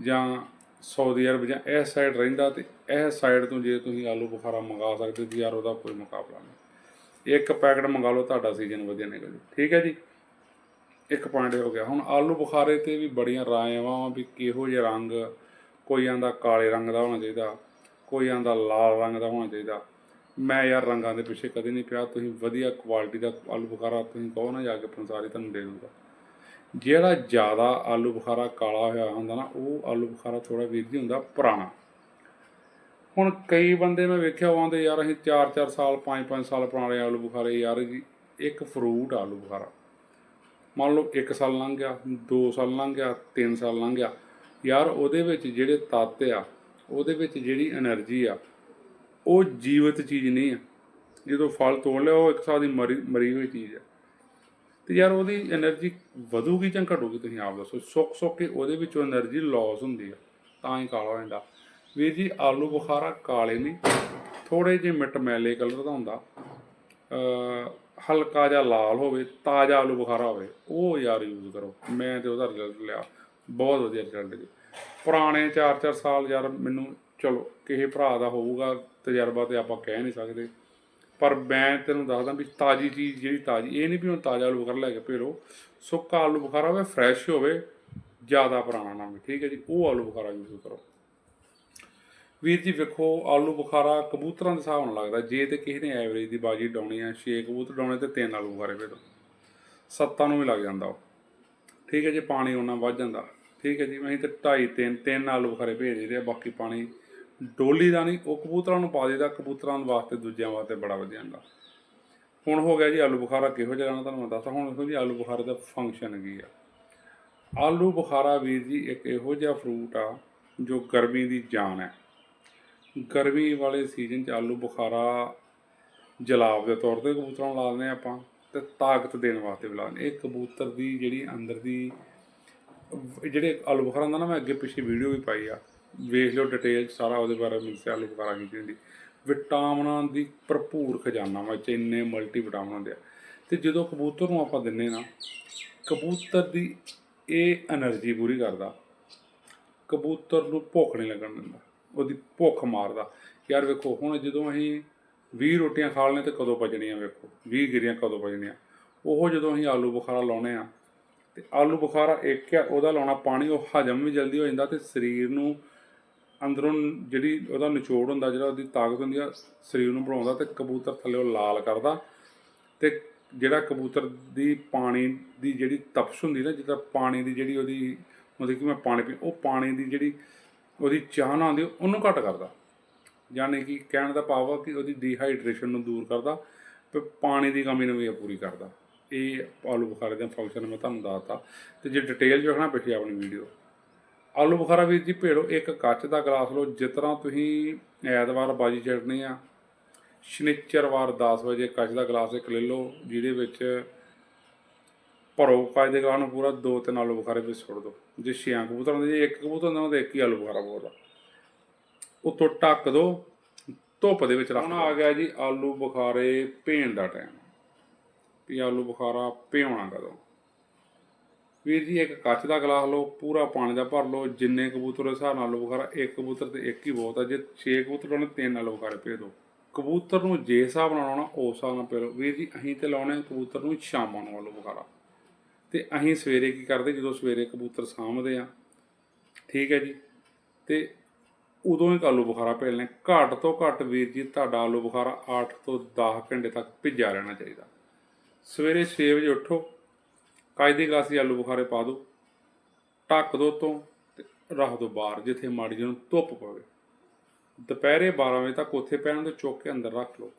ਜਾਂ ਸਾਊਦੀ ਅਰਬ ਜਾਂ ਇਸ ਸਾਈਡ ਰਹਿੰਦਾ ਤੇ ਇਸ ਸਾਈਡ ਤੋਂ ਜੇ ਤੁਸੀਂ ਆਲੂ ਬੁਖਾਰਾ ਮੰਗਾ ਸਕਦੇ ਹੋ, ਯਾਰ ਉਹਦਾ ਕੋਈ ਮੁਕਾਬਲਾ ਨਹੀਂ। ਇੱਕ ਪੈਕਟ ਮੰਗਾ ਲਓ, ਤੁਹਾਡਾ ਸੀਜ਼ਨ ਵਧੀਆ ਨਿਕਲ ਜੂ। ਠੀਕ ਹੈ ਜੀ? ਇੱਕ ਪੁਆਇੰਟ ਹੋ ਗਿਆ। ਹੁਣ ਆਲੂ ਬੁਖਾਰੇ ਤੇ ਵੀ ਬੜੀਆਂ ਰਾਇਆਂ ਵਾ ਵੀ ਕਿਹੋ ਜਿਹਾ ਰੰਗ, ਕੋਈ ਆਂਦਾ ਕਾਲੇ ਰੰਗ ਦਾ ਹੋਣਾ ਚਾਹੀਦਾ। ਕੋਈ ਆਂਦਾ ਲਾਲ ਰੰਗ ਦਾ ਹੋਣਾ ਚਾਹੀਦਾ। ਮੈਂ ਯਾਰ ਰੰਗਾਂ ਦੇ ਪਿੱਛੇ ਕਦੇ ਨਹੀਂ ਪਿਆ। ਤੁਸੀਂ ਵਧੀਆ ਕੁਆਲਿਟੀ ਦਾ ਆਲੂ ਬੁਖਾਰਾ ਤੁਸੀਂ ਕਹੋ ਨਾ ਜਾ ਕੇ ਪੰਸਾਰੀ ਤੁਹਾਨੂੰ ਦੇ ਦੂੰਗਾ। ਜਿਹੜਾ ਜ਼ਿਆਦਾ ਆਲੂ ਬੁਖਾਰਾ ਕਾਲਾ ਹੋਇਆ ਹੁੰਦਾ ਨਾ, ਉਹ ਆਲੂ ਬੁਖਾਰਾ ਥੋੜਾ ਵੀਰ ਜੀ ਹੁੰਦਾ ਪੁਰਾਣਾ। ਹੁਣ ਕਈ ਬੰਦੇ ਮੈਂ ਵੇਖਿਆ ਉਹ ਆਂਦੇ, ਯਾਰ ਅਸੀਂ 4-4 ਸਾਲ 5-5 ਸਾਲ ਪੁਰਾਣੇ ਆਲੂ ਬੁਖਾਰੇ ਯਾਰ ਜੀ, ਇੱਕ ਫਰੂਟ ਆਲੂ ਬੁਖਾਰਾ। ਮੰਨ ਲਓ 1 ਸਾਲ ਲੰਘ ਗਿਆ 2 ਸਾਲ ਲੰਘ ਗਿਆ 3 ਸਾਲ ਲੰਘ ਗਿਆ। ਯਾਰ ਉਹਦੇ ਵਿੱਚ ਜਿਹੜੇ ਤੱਤ ਆ ਉਹਦੇ ਵਿੱਚ ਜਿਹੜੀ એનર્ਜੀ ਆ, ਉਹ ਜੀਵਤ ਚੀਜ਼ ਨਹੀਂ ਆ। ਜਦੋਂ ਫਲ ਤੋੜ ਲਿਆ, ਉਹ ਇੱਕ ਸਾਲ ਦੀ ਮਰੀ ਮਰੀ ਹੋਈ ਚੀਜ਼ ਆ। ਤੇ ਯਾਰ ਉਹਦੀ એનર્ਜੀ ਵਧੂਗੀ ਜਾਂ ਘਟੂਗੀ ਤੁਸੀਂ ਆਪ ਦੱਸੋ। ਸੁੱਕ ਸੁੱਕ ਕੇ ਉਹਦੇ ਵਿੱਚੋਂ એનર્ਜੀ ਲਾਸ ਹੁੰਦੀ ਆ। ਤਾਂ ਹੀ ਕਾਲਾ ਹੁੰਦਾ ਵੀਰ ਜੀ, ਆਲੂ ਬੁਖਾਰਾ ਕਾਲੇ ਨਹੀਂ। ਥੋੜੇ ਜਿਹੇ ਮਿੱਟ ਮੈਲੇ ਕਲਰ ਦਾ ਹੁੰਦਾ। ਹਲਕਾ ਜਿਹਾ ਲਾਲ ਹੋਵੇ, ਤਾਜ਼ਾ ਆਲੂ ਬੁਖਾਰਾ ਹੋਵੇ, ਉਹ ਯਾਰ ਯੂਜ਼ ਕਰੋ। ਮੈਂ ਤੇ ਉਹਦਾ ਰਿਜ਼ਲਟ ਲਿਆ। ਬਹੁਤ ਵਧੀਆ ਰਿਜ਼ਲਟ ਜੀ। ਪੁਰਾਣੇ 4-4 ਸਾਲ ਯਾਰ ਮੈਨੂੰ ਚਲੋ ਕਿਸੇ ਭਰਾ ਦਾ ਹੋਊਗਾ ਤਜਰਬਾ ਤੇ ਆਪਾਂ ਕਹਿ ਨਹੀਂ ਸਕਦੇ। ਪਰ ਮੈਂ ਤੈਨੂੰ ਦੱਸਦਾ ਵੀ ਤਾਜ਼ੀ ਚੀਜ਼ ਜਿਹੜੀ ਤਾਜ਼ੀ, ਇਹ ਨਹੀਂ ਵੀ ਹੁਣ ਤਾਜ਼ਾ ਆਲੂ ਬੁਖਾਰਾ ਲੈ ਕੇ ਭੇਰੋ ਸੁੱਕਾ ਆਲੂ ਬੁਖਾਰਾ ਹੋਵੇ ਫਰੈਸ਼ ਹੋਵੇ, ਜ਼ਿਆਦਾ ਪੁਰਾਣਾ ਨਾ ਹੋਵੇ, ਠੀਕ ਹੈ ਜੀ? ਉਹ ਆਲੂ ਬੁਖਾਰਾ ਯੂਜ਼ ਕਰੋ। ਵੀਰ ਜੀ ਵੇਖੋ, ਆਲੂ ਬੁਖਾਰਾ ਕਬੂਤਰਾਂ ਦੇ ਹਿਸਾਬ ਨਾਲ ਲੱਗਦਾ। ਜੇ ਤੇ ਕਿਸੇ ਨੇ ਐਵਰੇਜ ਦੀ ਬਾਜੀ ਡਾਉਣੀ ਆ 6 ਕਬੂਤਰ ਡਾਉਣੇ ਤੇ 3 ਆਲੂ ਬੁਖਾਰੇ ਭੇਜੋ। ਸੱਤਾਂ ਨੂੰ ਵੀ ਲੱਗ ਜਾਂਦਾ ਉਹ। ਠੀਕ ਹੈ ਜੀ, ਪਾਣੀ ਉਹਨਾਂ ਵੱਧ ਜਾਂਦਾ। ਠੀਕ ਹੈ ਜੀ, ਅਸੀਂ ਤੇ 2.5 3 3 ਆਲੂ ਬੁਖਾਰੇ ਭੇਜ ਦਿੰਦੇ ਆ, ਬਾਕੀ ਪਾਣੀ ਡੋਲੀ ਦਾ ਨਹੀਂ, ਉਹ ਕਬੂਤਰਾਂ ਨੂੰ ਪਾ ਦੇਦਾ ਕਬੂਤਰਾਂ ਵਾਸਤੇ ਦੂਜਿਆਂ ਵਾਸਤੇ ਬੜਾ ਵਧੀਆ ਹੁੰਦਾ। ਹੁਣ ਹੋ ਗਿਆ ਜੀ ਆਲੂ ਬੁਖਾਰਾ, ਕਿਹੋ ਜਿਹਾ ਲਾਣਾ ਤੁਹਾਨੂੰ ਮੈਂ ਦੱਸਾਂ ਹੁਣ ਦੇਖੋ ਜੀ ਆਲੂ ਬੁਖਾਰੇ ਦਾ ਫੰਕਸ਼ਨ ਕੀ ਆ। ਆਲੂ ਬੁਖਾਰਾ ਵੀਰ ਜੀ ਇੱਕ ਇਹੋ ਜਿਹਾ ਫਰੂਟ ਆ, ਜੋ ਗਰਮੀ ਦੀ ਜਾਨ ਹੈ। ਗਰਮੀ ਵਾਲੇ ਸੀਜ਼ਨ 'ਚ ਆਲੂ ਬੁਖਾਰਾ ਜਲਾਬ ਦੇ ਤੌਰ ਤੇ ਕਬੂਤਰਾਂ ਨੂੰ ਲਾ ਦਿੰਦੇ ਹਾਂ ਆਪਾਂ, ਤੇ ਤਾਕਤ ਦੇਣ ਵਾਸਤੇ ਵੀ ਲਾ ਦਿੰਦੇ ਹਾਂ। ਇਹ ਕਬੂਤਰ ਦੀ ਜਿਹੜੀ ਅੰਦਰ ਦੀ ਜਿਹੜੇ ਆਲੂ ਬੁਖਾਰਾਂ ਦਾ ਨਾ, ਮੈਂ ਅੱਗੇ ਪਿੱਛੇ ਵੀਡੀਓ ਵੀ ਪਾਈ ਆ। ਵੇਖ ਲਿਓ ਡਿਟੇਲ ਸਾਰਾ ਉਹਦੇ ਬਾਰੇ ਮਿਲਦਾ ਆਲੂ ਬੁਖਾਰਾਂ ਕੀ ਹੁੰਦੀ ਵਿਟਾਮਿਨਾਂ ਦੀ ਭਰਪੂਰ ਖਜ਼ਾਨਾ ਵਿੱਚ ਇੰਨੇ ਮਲਟੀ ਵਿਟਾਮਿਨ ਹੁੰਦੇ ਆ। ਤੇ ਜਦੋਂ ਕਬੂਤਰ ਨੂੰ ਆਪਾਂ ਦਿੰਨੇ ਨਾ, ਕਬੂਤਰ ਦੀ ਇਹ એનર્ਜੀ ਪੂਰੀ ਕਰਦਾ। ਕਬੂਤਰ ਨੂੰ ਭੁੱਖ ਨਹੀਂ ਲੱਗਣ ਦਿੰਦਾ, ਉਹਦੀ ਭੁੱਖ ਮਾਰਦਾ। ਯਾਰ ਵੇਖੋ, ਹੁਣ ਜਦੋਂ ਅਸੀਂ 20 ਰੋਟੀਆਂ ਖਾ ਲੈਣੇ ਤੇ ਕਦੋਂ ਪਚਣੀਆਂ ਵੇਖੋ 20 ਗਿਰੀਆਂ ਕਦੋਂ ਪਚਣੀਆਂ। ਉਹ ਜਦੋਂ ਅਸੀਂ ਆਲੂ ਬੁਖਾਰਾ ਲਾਉਨੇ ਆ ਤੇ ਆਲੂ ਬੁਖਾਰਾ ਇੱਕ ਆ, ਉਹਦਾ ਲਾਉਣਾ ਪਾਣੀ, ਉਹ ਹਜਮ ਵੀ ਜਲਦੀ ਹੋ ਜਾਂਦਾ ਤੇ ਸਰੀਰ ਨੂੰ ਅੰਦਰੋਂ ਜਿਹੜੀ ਉਹਦਾ ਨਿਚੋੜ ਹੁੰਦਾ, ਜਿਹੜਾ ਉਹਦੀ ਤਾਕਤ ਹੁੰਦੀ ਆ, ਸਰੀਰ ਨੂੰ ਬਣਾਉਂਦਾ ਤੇ ਕਬੂਤਰ ਥੱਲੇ ਉਹ ਲਾਲ ਕਰਦਾ ਤੇ ਜਿਹੜਾ ਕਬੂਤਰ ਦੀ ਪਾਣੀ ਦੀ ਜਿਹੜੀ ਤਪਸ਼ ਹੁੰਦੀ ਨਾ, ਜਿੱਦਾਂ ਪਾਣੀ ਦੀ ਜਿਹੜੀ ਉਹਦੀ ਮਤਲਬ ਕਿ ਮੈਂ ਪਾਣੀ ਪੀ, ਉਹ ਪਾਣੀ ਦੀ ਜਿਹੜੀ ਉਹਦੀ ਚਾਹਨਾ ਹੁੰਦੀ ਉਹਨੂੰ ਘੱਟ ਕਰਦਾ। ਯਾਨੀ ਕਿ ਕਹਿਣ ਦਾ ਭਾਵ ਆ ਕਿ ਉਹਦੀ ਡੀਹਾਈਡਰੇਸ਼ਨ ਨੂੰ ਦੂਰ ਕਰਦਾ ਤੇ ਪਾਣੀ ਦੀ ਕਮੀ ਨੂੰ ਵੀ ਇਹ ਪੂਰੀ ਕਰਦਾ। ਇਹ ਆਲੂ ਬੁਖਾਰੇ ਦਾ ਫੰਕਸ਼ਨ ਮੈਂ ਤੁਹਾਨੂੰ ਦੱਸਤਾ। ਤੇ ਜੇ ਡਿਟੇਲ ਚ ਵੇਖਣਾ ਪਿੱਛੇ ਆਪਣੀ ਵੀਡੀਓ ਆਲੂ ਬੁਖਾਰਾ ਵੀਰ ਜੀ ਭੇੜੋ ਇੱਕ ਕੱਚ ਦਾ ਗਲਾਸ ਲਓ ਜਿਸ ਤਰ੍ਹਾਂ ਤੁਸੀਂ ਐਤਵਾਰ ਬਾਜੀ ਚੜਨੀ ਆ ਸ਼ਨੀਚਰਵਾਰ 10 ਵਜੇ ਕੱਚ ਦਾ ਗਲਾਸ ਇੱਕ ਲੈ ਲਓ ਜਿਹਦੇ ਵਿੱਚ ਭਰੋ ਕੱਚ ਦੇ ਗਲਾਸ ਨੂੰ ਪੂਰਾ ਦੋ ਤਿੰਨ ਆਲੂ ਬੁਖਾਰੇ ਵਿੱਚ ਸੁੱਟ ਦਿਓ। ਜੇ ਛਿਆਂ ਕਬੂਤਰ ਹੁੰਦੇ ਜੇ ਇੱਕ ਕਬੂਤਰ ਹੁੰਦਾ ਤਾਂ ਇੱਕ ਹੀ ਆਲੂ ਬੁਖਾਰਾ ਆ। ਉੱਤੋਂ ਢੱਕ ਦਿਓ ਧੁੱਪ ਦੇ ਵਿੱਚ ਰੱਖ ਹੁਣ ਆ ਗਿਆ ਜੀ ਆਲੂ ਬੁਖਾਰੇ ਭੇਣ ਦਾ ਟਾਈਮ ਵੀ ਆਲੂ ਬੁਖਾਰਾ ਭਿਉਣਾ ਕਦੋਂ? ਵੀਰ ਜੀ, ਇੱਕ ਕੱਚ ਦਾ ਗਲਾਸ ਲਓ, ਪੂਰਾ ਪਾਣੀ ਦਾ ਭਰ ਲਓ, ਜਿੰਨੇ ਕਬੂਤਰ ਦੇ ਹਿਸਾਬ ਨਾਲ ਆਲੂ ਬੁਖਾਰਾ, ਇੱਕ ਕਬੂਤਰ ਤੇ ਇੱਕ ਹੀ ਬਹੁਤ ਆ। ਜੇ 6 ਕਬੂਤਰ ਲਾਉਣੇ ਤਿੰਨ ਆਲੂ ਬੁਖਾਰੇ ਭੇਜ ਦਿਓ। ਕਬੂਤਰ ਨੂੰ ਜੇ ਹਿਸਾਬ ਨਾਲ ਲਾਉਣਾ ਉਸ ਹਿਸਾਬ ਨਾਲ ਭੇਜੋ ਵੀਰ ਜੀ, ਅਸੀਂ ਤੇ ਲਾਉਣੇ ਕਬੂਤਰ ਨੂੰ ਸ਼ਾਮਾਂ ਨੂੰ ਆਲੂ ਬੁਖਾਰਾ। ਤੇ ਅਸੀਂ ਸਵੇਰੇ ਕੀ ਕਰਦੇ, ਜਦੋਂ ਸਵੇਰੇ ਕਬੂਤਰ ਸਾਂਭਦੇ ਆ, ਠੀਕ ਹੈ ਜੀ, ਤੇ ਉਦੋਂ ਹੀ ਆਲੂ ਬੁਖਾਰਾ ਭੇਜਣੇ ਘੱਟ ਤੋਂ ਘੱਟ ਵੀਰ ਜੀ, ਤੁਹਾਡਾ ਆਲੂ ਬੁਖਾਰਾ 8 ਤੋਂ 10 ਘੰਟੇ ਤੱਕ ਭਿੱਜਾ ਰਹਿਣਾ ਚਾਹੀਦਾ। ਸਵੇਰੇ 6 ਵਜੇ ਉੱਠੋ ਕੱਚ ਦੀ ਗਲਾਸੀ ਆਲੂ ਬੁਖਾਰੇ ਪਾ ਦਿਓ ਢੱਕ ਦੋ ਤੋਂ ਤੇ ਰੱਖ ਦਿਓ ਬਾਹਰ, ਜਿੱਥੇ ਮਾੜੀ ਜਿਹੀ ਧੁੱਪ ਪਵੇ। ਦੁਪਹਿਰੇ 12 ਵਜੇ ਤੱਕ ਉੱਥੇ ਪੈਣ ਤੇ ਚੁੱਕ ਕੇ ਅੰਦਰ ਰੱਖ ਲਓ।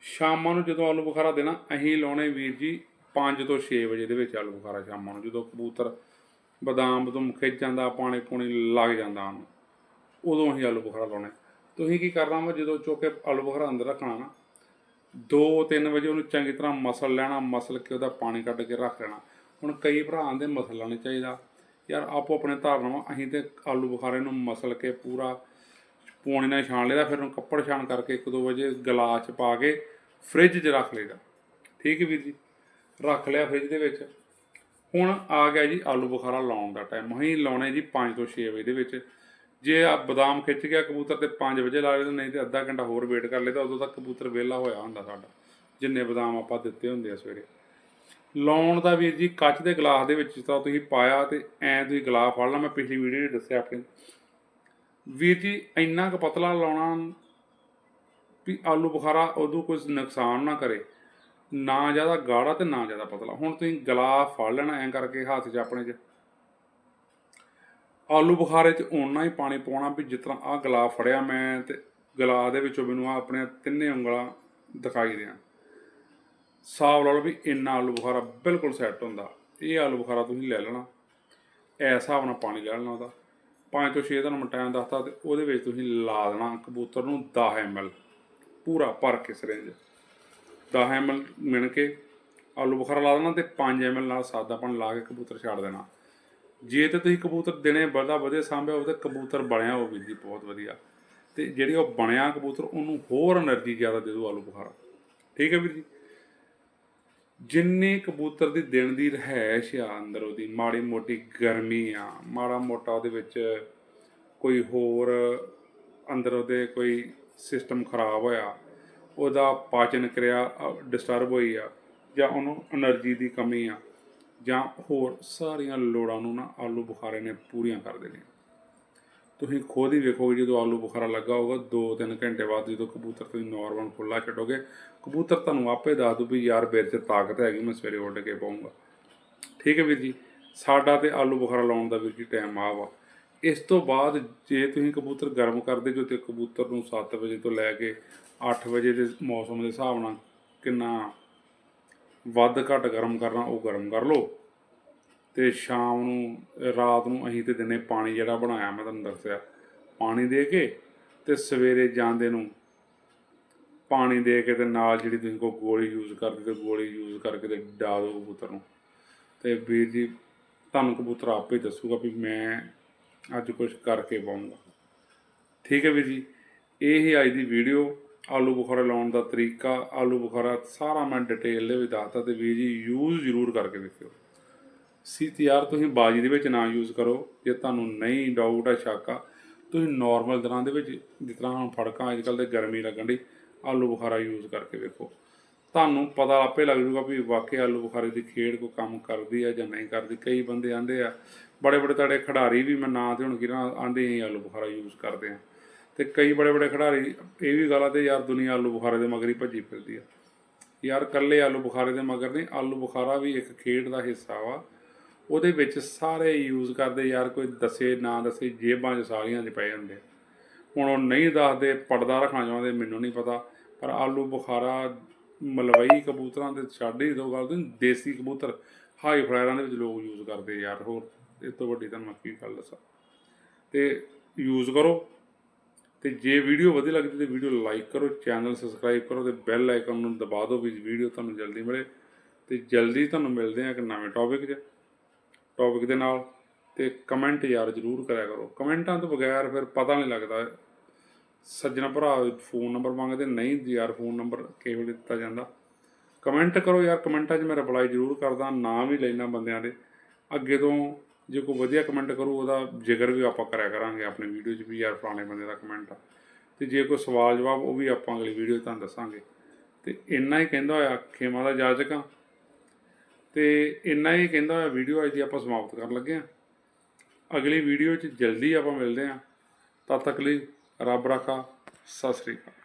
ਸ਼ਾਮਾਂ ਨੂੰ ਜਦੋਂ ਆਲੂ ਬੁਖਾਰਾ ਦੇਣਾ, ਅਸੀਂ ਲਾਉਣੇ ਵੀਰ ਜੀ 5 ਤੋਂ 6 ਵਜੇ ਦੇ ਵਿੱਚ ਆਲੂ ਬੁਖਾਰਾ ਸ਼ਾਮਾਂ ਨੂੰ, ਜਦੋਂ ਕਬੂਤਰ ਬਦਾਮ, ਬਦੂਮ ਖਿੱਚ ਜਾਂਦਾ, ਪਾਣੀ ਪੂਣੀ ਲੱਗ ਜਾਂਦਾ ਉਹਨੂੰ, ਉਦੋਂ ਅਸੀਂ ਆਲੂ ਬੁਖਾਰਾ ਲਾਉਣੇ। ਤੁਸੀਂ ਕੀ ਕਰਨਾ ਵਾ, ਜਦੋਂ ਚੁੱਕ ਕੇ ਆਲੂ ਬੁਖਾਰਾ ਅੰਦਰ ਰੱਖਣਾ ਨਾ 2-3 ਵਜੇ ਉਹਨੂੰ ਚੰਗੀ ਤਰ੍ਹਾਂ ਮਸਲ ਲੈਣਾ, ਮਸਲ ਕੇ ਉਹਦਾ ਪਾਣੀ ਕੱਢ ਕੇ ਰੱਖ ਲੈਣਾ। ਹੁਣ ਕਈ ਭਰਾ ਦੇ ਮਸਲਾ ਨਹੀਂ ਚਾਹੀਦਾ। ਯਾਰ ਆਪੋ ਆਪਣੇ ਧਾਰਨਾ ਵਾ ਅਸੀਂ ਤੇ ਆਲੂ ਬੁਖਾਰੇ ਨੂੰ ਮਸਲ ਕੇ ਪੂਰਾ ਪੌਣੇ ਨਾਲ ਛਾਣ ਲਈਦਾ, ਫਿਰ ਉਹਨੂੰ ਕੱਪੜ ਛਾਣ ਕਰਕੇ 1-2 ਵਜੇ ਗਲਾਸ 'ਚ ਪਾ ਕੇ ਫ੍ਰਿਜ 'ਚ ਰੱਖ ਲਈਦਾ। ਠੀਕ ਹੈ ਵੀਰ ਜੀ? ਰੱਖ ਲਿਆ ਫ੍ਰਿਜ ਦੇ ਵਿੱਚ। ਹੁਣ ਆ ਗਿਆ ਜੀ ਆਲੂ ਬੁਖਾਰਾ ਲਾਉਣ ਦਾ ਟਾਈਮ ਅਸੀਂ ਲਾਉਣੇ ਜੀ 5 ਤੋਂ 6 ਵਜੇ ਦੇ ਵਿੱਚ। ਜੇ ਆ ਬਦਾਮ ਖਿੱਚ ਗਿਆ, ਕਬੂਤਰ ਤੇ 5 ਵਜੇ ਲਾ ਲੈਂਦੇ, ਨਹੀਂ ਤੇ ਅੱਧਾ ਘੰਟਾ ਹੋਰ ਵੇਟ ਕਰ ਲਈਦਾ, ਉਦੋਂ ਤੱਕ ਕਬੂਤਰ ਵਿਹਲਾ ਹੋਇਆ ਹੁੰਦਾ ਸਾਡਾ। ਜਿੰਨੇ ਬਦਾਮ ਆਪਾਂ ਦਿੱਤੇ ਹੁੰਦੇ ਆ ਸਵੇਰੇ। ਲਾਉਣ ਦਾ ਵੀਰ ਜੀ, ਕੱਚ ਦੇ ਗਲਾਸ ਦੇ ਵਿੱਚ ਤਾਂ ਤੁਸੀਂ ਪਾਇਆ ਤੇ ਐਂ ਤੁਸੀਂ ਗਲਾਸ ਫੜ ਲਾ, ਮੈਂ ਪਿਛਲੀ ਵੀਡੀਓ 'ਚ ਦੱਸਿਆ ਆਪਣੀ ਵੀਰ ਜੀ, ਇੰਨਾ ਕੁ ਪਤਲਾ ਲਾਉਣਾ ਵੀ ਆਲੂ ਬੁਖਾਰਾ ਉਦੋਂ ਕੁਝ ਨੁਕਸਾਨ ਨਾ ਕਰੇ। ਨਾ ਜ਼ਿਆਦਾ ਗਾੜਾ ਤੇ ਨਾ ਜ਼ਿਆਦਾ ਪਤਲਾ। ਹੁਣ ਤੁਸੀਂ ਗਲਾਸ ਫੜ ਲੈਣਾ ਐਂ ਕਰਕੇ, ਹੱਥ 'ਚ ਆਪਣੇ 'ਚ। ਆਲੂ ਬੁਖਾਰੇ 'ਚ ਓਨਾ ਹੀ ਪਾਣੀ ਪਾਉਣਾ ਵੀ ਜਿਸ ਤਰ੍ਹਾਂ ਆਹ ਗਲਾ ਫੜਿਆ ਮੈਂ ਤੇ ਗਲਾ ਦੇ ਵਿੱਚੋਂ ਮੈਨੂੰ ਆਹ ਆਪਣੇ ਤਿੰਨੇ ਉਂਗਲਾਂ ਦਿਖਾਈ ਦੇਣ ਸਾਬ ਲਾ ਲਓ ਵੀ ਇੰਨਾ ਆਲੂ ਬੁਖਾਰਾ ਬਿਲਕੁਲ ਸੈੱਟ ਹੁੰਦਾ। ਇਹ ਆਲੂ ਬੁਖਾਰਾ ਤੁਸੀਂ ਲੈ ਲੈਣਾ। ਐ ਹਿਸਾਬ ਨਾਲ ਪਾਣੀ ਲੈ ਲੈਣਾ ਉਹਦਾ। 5 ਤੋਂ 6 ਤੁਹਾਨੂੰ ਮੈਂ ਟਾਈਮ ਦੱਸਦਾ ਤੇ ਉਹਦੇ ਵਿੱਚ ਤੁਸੀਂ ਲਾ ਦੇਣਾ ਕਬੂਤਰ ਨੂੰ 10 ml ਪੂਰਾ ਭਰ ਕੇ ਸਿਰੰਜ 10 ml ਮਿਣ ਕੇ ਆਲੂ ਬੁਖਾਰਾ ਲਾ ਦੇਣਾ ਤੇ 5 ml ਨਾਲ ਸਾਦਾ ਪਾਣੀ ਲਾ ਕੇ ਕਬੂਤਰ ਛੱਡ ਦੇਣਾ। ਜੇ ਤੇ ਤੁਸੀਂ ਕਬੂਤਰ ਦਿਨੇ ਬੜਾ ਵਧੀਆ ਸਾਂਭਿਆ, ਉਹਦੇ ਕਬੂਤਰ ਬਣਿਆ, ਉਹ ਵੀ ਜੀ ਬਹੁਤ ਵਧੀਆ। ਤੇ ਜਿਹੜੀ ਉਹ ਬਣਿਆ ਕਬੂਤਰ, ਉਹਨੂੰ ਹੋਰ એનર્ਜੀ ਜ਼ਿਆਦਾ ਦੇ ਦਿਓ ਆਲੂ ਬੁਖਾਰਾ। ਠੀਕ ਹੈ ਵੀਰ ਜੀ? ਜਿੰਨੇ ਕਬੂਤਰ ਦੀ ਦਿਨ ਦੀ ਰਹਿਸ਼ ਆ ਅੰਦਰ ਉਹਦੀ, ਮਾੜੀ ਮੋਟੀ ਗਰਮੀ ਆ, ਮਾੜਾ ਮੋਟਾ ਉਹਦੇ ਵਿੱਚ ਕੋਈ ਹੋਰ ਅੰਦਰ ਉਹਦੇ ਕੋਈ ਸਿਸਟਮ ਖਰਾਬ ਹੋਇਆ, ਉਹਦਾ ਪਾਚਨ ਕਿਰਿਆ ਡਿਸਟਰਬ ਹੋਈ ਆ, ਜਾਂ ਉਹਨੂੰ એનર્ਜੀ ਦੀ ਕਮੀ ਆ ਜਾਂ ਹੋਰ ਸਾਰੀਆਂ ਲੋੜਾਂ ਨੂੰ ਨਾ ਆਲੂ ਬੁਖਾਰੇ ਨੇ ਪੂਰੀਆਂ ਕਰ ਦੇਣੀਆਂ। ਤੁਸੀਂ ਖੁਦ ਹੀ ਵੇਖੋਗੇ ਜਦੋਂ ਆਲੂ ਬੁਖਾਰਾ ਲੱਗਾ ਹੋਊਗਾ 2-3 ਘੰਟੇ ਬਾਅਦ ਜਦੋਂ ਕਬੂਤਰ ਤੁਸੀਂ ਨਾਰਮਲ ਖੁੱਲਾ ਛੱਡੋਗੇ, ਕਬੂਤਰ ਤੁਹਾਨੂੰ ਆਪੇ ਦੱਸ ਦੂ ਵੀ ਯਾਰ ਮੇਰੇ 'ਚ ਤਾਕਤ ਹੈਗੀ, ਮੈਂ ਸਵੇਰੇ ਉੱਡ ਕੇ ਪਾਉਂਗਾ। ਠੀਕ ਹੈ ਵੀਰ ਜੀ? ਸਾਡਾ ਤੇ ਆਲੂ ਬੁਖਾਰਾ ਲਾਉਣ ਦਾ ਵੀਰ ਜੀ ਟਾਈਮ ਆ ਵਾ। ਇਸ ਤੋਂ ਬਾਅਦ ਜੇ ਤੁਸੀਂ ਕਬੂਤਰ ਗਰਮ ਕਰਦੇ ਜੋ ਤੇ ਕਬੂਤਰ ਨੂੰ 7 ਵਜੇ ਤੋਂ ਲੈ ਕੇ 8 ਵਜੇ ਦੇ ਮੌਸਮ ਦੇ ਹਿਸਾਬ ਨਾਲ ਕਿੰਨਾ ਵੱਧ ਘੱਟ ਗਰਮ ਕਰਨਾ, ਉਹ ਗਰਮ ਕਰ ਲਓ। ਤੇ ਸ਼ਾਮ ਨੂੰ, ਰਾਤ ਨੂੰ ਅਸੀਂ ਤੇ ਦਿਨੇ ਪਾਣੀ ਜਿਹੜਾ ਬਣਾਇਆ, ਮੈਂ ਤੁਹਾਨੂੰ ਦੱਸਿਆ, ਪਾਣੀ ਦੇ ਕੇ ਤੇ ਸਵੇਰੇ ਜਾਂਦੇ ਨੂੰ ਪਾਣੀ ਦੇ ਕੇ ਤੇ ਨਾਲ ਜਿਹੜੀ ਤੁਸੀਂ ਕੋ ਗੋਲੀ ਯੂਜ਼ ਕਰਦੇ ਤੇ ਗੋਲੀ ਯੂਜ਼ ਕਰਕੇ ਤੇ ਡਾ ਦਿਓ ਕਬੂਤਰ ਨੂੰ। ਤੇ ਵੀਰ ਜੀ, ਤੁਹਾਨੂੰ ਕਬੂਤਰ ਆਪੇ ਦੱਸੂਗਾ ਵੀ ਮੈਂ ਅੱਜ ਕੁਝ ਕਰਕੇ ਪਾਉਂਗਾ। ਠੀਕ ਹੈ ਵੀਰ ਜੀ, ਇਹ ਹੀ ਅੱਜ ਦੀ ਵੀਡੀਓ ਆਲੂ ਬੁਖਾਰਾ ਲਾਉਣ ਦਾ ਤਰੀਕਾ, ਆਲੂ ਬੁਖਾਰਾ ਸਾਰਾ ਮੈਂ ਡਿਟੇਲ ਦੇ ਵਿੱਚ ਦੱਸਤਾ ਤੇ ਵੀਰ ਜੀ ਯੂਜ਼ ਜ਼ਰੂਰ ਕਰਕੇ ਵੇਖਿਓ। ਸੀ ਯਾਰ ਤੁਸੀਂ ਬਾਜੀ ਦੇ ਵਿੱਚ ਨਾ ਯੂਜ਼ ਕਰੋ, ਜੇ ਤੁਹਾਨੂੰ ਨਹੀਂ ਡਾਊਟ ਆ ਸ਼ੱਕ ਆ ਤੁਸੀਂ ਨਾਰਮਲ ਦਿਨਾਂ ਦੇ ਵਿੱਚ ਜਿਸ ਤਰ੍ਹਾਂ ਹੁਣ ਫੜਕਾਂ ਅੱਜ ਕੱਲ੍ਹ ਤੇ ਗਰਮੀ ਲੱਗਣ ਦੀ ਆਲੂ ਬੁਖਾਰਾ ਯੂਜ਼ ਕਰਕੇ ਵੇਖੋ। ਤੁਹਾਨੂੰ ਪਤਾ ਆਪੇ ਲੱਗ ਜੂਗਾ ਵੀ ਵਾਕਿਆ ਆਲੂ ਬੁਖਾਰੇ ਦੀ ਖੇਡ ਕੋ ਕੰਮ ਕਰਦੀ ਆ ਜਾਂ ਨਹੀਂ ਕਰਦੀ, ਕਈ ਬੰਦੇ ਆਂਦੇ ਆ ਬੜੇ ਬੜੇ ਤੜੇ ਖਿਡਾਰੀ ਵੀ ਮੈਂ ਨਾਂ ਤੇ ਹੁਣ ਕਿਹਨਾਂ ਆਂਦੇ ਹੀ ਆਲੂ ਬੁਖਾਰਾ ਯੂਜ਼ ਕਰਦੇ ਆ। ਤੇ ਕਈ ਬੜੇ ਬੜੇ ਖਿਡਾਰੀ, ਇਹ ਵੀ ਗੱਲ ਆ ਤੇ ਯਾਰ ਦੁਨੀਆ ਆਲੂ ਬੁਖਾਰੇ ਦੇ ਮਗਰ ਹੀ ਭੱਜੀ ਫਿਰਦੀ ਆ। ਯਾਰ ਕੱਲੇ ਆਲੂ ਬੁਖਾਰੇ ਦੇ ਮਗਰ ਨਹੀਂ, ਆਲੂ ਬੁਖਾਰਾ ਵੀ ਇੱਕ ਖੇਡ ਦਾ ਹਿੱਸਾ ਵਾ। ਉਹਦੇ ਵਿੱਚ ਸਾਰੇ ਯੂਜ਼ ਕਰਦੇ ਯਾਰ ਕੋਈ ਦੱਸੇ, ਨਾ ਦੱਸੇ, ਜੇਬਾਂ 'ਚ ਸਾਰੀਆਂ 'ਚ ਪਏ ਹੁੰਦੇ ਹੁਣ ਉਹ ਨਹੀਂ ਦੱਸਦੇ, ਪਰਦਾ ਰੱਖਣਾ ਚਾਹੁੰਦੇ ਮੈਨੂੰ ਨਹੀਂ ਪਤਾ। ਪਰ ਆਲੂ ਬੁਖਾਰਾ, ਮਲਵਈ ਕਬੂਤਰਾਂ ਦੇ ਛੱਡ ਹੀ ਦੋ ਗੱਲ ਤੇ, ਦੇਸੀ ਕਬੂਤਰ ਹਾਈ ਫਲਾਇਰਾਂ ਦੇ ਵਿੱਚ ਲੋਕ ਯੂਜ਼ ਕਰਦੇ ਯਾਰ। ਹੋਰ ਇਸ ਤੋਂ ਵੱਡੀ ਤੁਹਾਨੂੰ ਮੈਂ ਕੀ ਗੱਲ ਦੱਸਾਂ। ਤੇ ਯੂਜ਼ ਕਰੋ। ਤੇ ਜੇ ਵੀਡੀਓ ਵਧੀਆ ਲੱਗਦੀ ਤੇ ਵੀਡੀਓ ਲਾਈਕ ਕਰੋ ਚੈਨਲ ਸਬਸਕ੍ਰਾਈਬ ਕਰੋ ਤੇ ਬੈਲ ਆਈਕਨ ਨੂੰ ਦਬਾ ਦਿਓ ਵੀ ਵੀਡੀਓ ਤੁਹਾਨੂੰ ਜਲਦੀ ਮਿਲੇ। ਤੇ ਜਲਦੀ ਤੁਹਾਨੂੰ ਮਿਲਦੇ ਆ ਇੱਕ ਨਵੇਂ ਟੌਪਿਕ 'ਚ। ਟੌਪਿਕ ਦੇ ਨਾਲ ਤੇ ਕਮੈਂਟ ਯਾਰ ਜ਼ਰੂਰ ਕਰਿਆ ਕਰੋ। ਕਮੈਂਟਾਂ ਤੋਂ ਬਗੈਰ ਫਿਰ ਪਤਾ ਨਹੀਂ ਲੱਗਦਾ ਸੱਜਣਾ ਭਰਾ ਫੋਨ ਨੰਬਰ ਮੰਗਦੇ, ਨਹੀਂ ਯਾਰ ਫੋਨ ਨੰਬਰ ਕਿਹੋ ਦਿੱਤਾ ਜਾਂਦਾ। ਕਮੈਂਟ ਕਰੋ ਯਾਰ ਕਮੈਂਟਾਂ 'ਚ ਮੈਂ ਰਿਪਲਾਈ ਜ਼ਰੂਰ ਕਰਦਾ, ਨਾਮ ਵੀ ਲੈਣਾ ਬੰਦਿਆਂ ਦੇ। ਅੱਗੇ ਤੋਂ ਜੇ ਕੋਈ ਵਧੀਆ ਕਮੈਂਟ ਕਰੂ, ਉਹਦਾ ਜ਼ਿਕਰ ਵੀ ਆਪਾਂ ਕਰਿਆ ਕਰਾਂਗੇ ਆਪਣੇ ਵੀਡੀਓ 'ਚ ਵੀ, ਯਾਰ ਫਲਾਣੇ ਬੰਦੇ ਦਾ ਕਮੈਂਟ ਆ। ਤੇ ਜੇ ਕੋਈ ਸਵਾਲ ਜਵਾਬ, ਉਹ ਵੀ ਆਪਾਂ ਅਗਲੀ ਵੀਡੀਓ 'ਚ ਤੁਹਾਨੂੰ ਦੱਸਾਂਗੇ। ਤੇ ਇੰਨਾ ਹੀ ਕਹਿੰਦਾ ਹੋਇਆ, ਖੇਮਾ ਦਾ ਜਾਜਕਾਂ ਤੇ ਇੰਨਾ ਹੀ ਕਹਿੰਦਾ ਹੋਇਆ ਵੀਡੀਓ ਅੱਜ ਦੀ ਆਪਾਂ ਸਮਾਪਤ ਕਰਨ ਲੱਗੇ ਆ। ਅਗਲੀ ਵੀਡੀਓ 'ਚ ਜਲਦੀ ਆਪਾਂ ਮਿਲਦੇ ਆ। ਤਦ ਤੱਕ ਲਈ ਰੱਬ ਰਾਖਾ, ਸਤਿ ਸ੍ਰੀ ਅਕਾਲ।